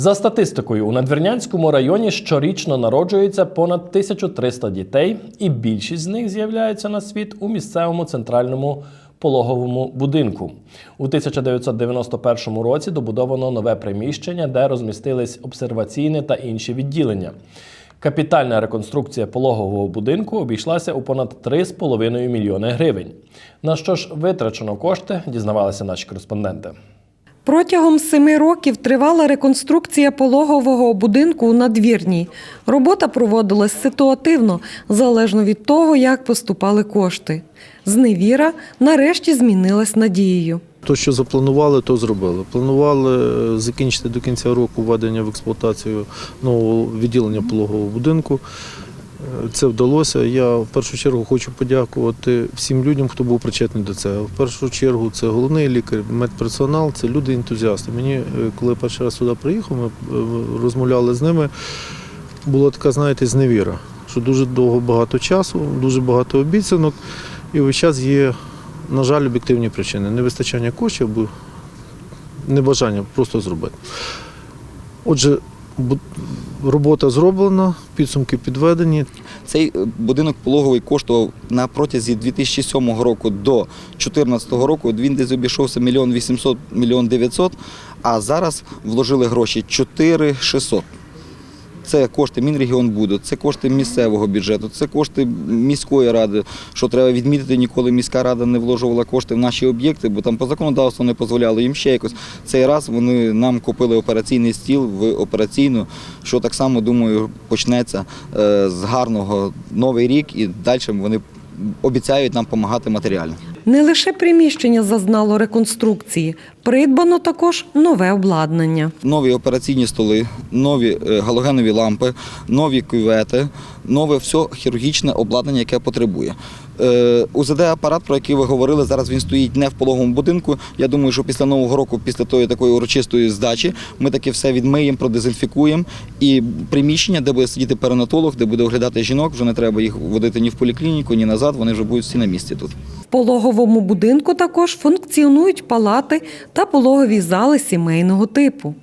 За статистикою, у Надвірнянському районі щорічно народжується понад 1300 дітей, і більшість з них з'являються на світ у місцевому центральному пологовому будинку. У 1991 році добудовано нове приміщення, де розмістились обсерваційне та інші відділення. Капітальна реконструкція пологового будинку обійшлася у понад 3,5 мільйони гривень. На що ж витрачено кошти, дізнавалися наші кореспонденти. Протягом семи років тривала реконструкція пологового будинку у надвірній. Робота проводилась ситуативно, залежно від того, як поступали кошти. Зневіра нарешті змінилась надією. То, що запланували, то зробили. Планували е, закінчити до кінця року введення в експлуатацію нового відділення пологового будинку. Це вдалося. Я в першу чергу хочу подякувати всім людям, хто був причетний до цього. В першу чергу це головний лікар, медперсонал, це люди ентузіасти. Мені, е, коли я перший раз сюди приїхав, ми е, розмовляли з ними. Була така, знаєте, зневіра, що дуже довго багато часу, дуже багато обіцянок, і весь час є, на жаль, об'єктивні причини. Невистачання коштів або небажання просто зробити. Отже, робота зроблена, підсумки підведені. Цей е, будинок пологовий коштував на протязі 2007 року до 2014 року. Він десь обійшовся мільйон 800, мільйон 900, а зараз вложили гроші 4 600. Це кошти Мінрегіонбуду, це кошти місцевого бюджету, це кошти міської ради. Що треба відмітити, ніколи міська рада не вложувала кошти в наші об'єкти, бо там по законодавству не дозволяло їм ще якось. Цей раз вони нам купили операційний стіл в операційну, що так само думаю почнеться е, з гарного новий рік, і далі вони обіцяють нам допомагати матеріально. Не лише приміщення зазнало реконструкції, придбано також нове обладнання. Нові операційні столи, нові е, галогенові лампи, нові кювети, нове все хірургічне обладнання, яке потребує. Е, УЗД-апарат, про який ви говорили, зараз він стоїть не в пологовому будинку. Я думаю, що після нового року, після тої такої урочистої здачі, ми таки все відмиємо, продезінфікуємо. І приміщення, де буде сидіти перинатолог, де буде оглядати жінок, вже не треба їх водити ні в поліклініку, ні назад. Вони вже будуть всі на місці тут. В пологовому будинку також функціонують палати та пологові зали сімейного типу.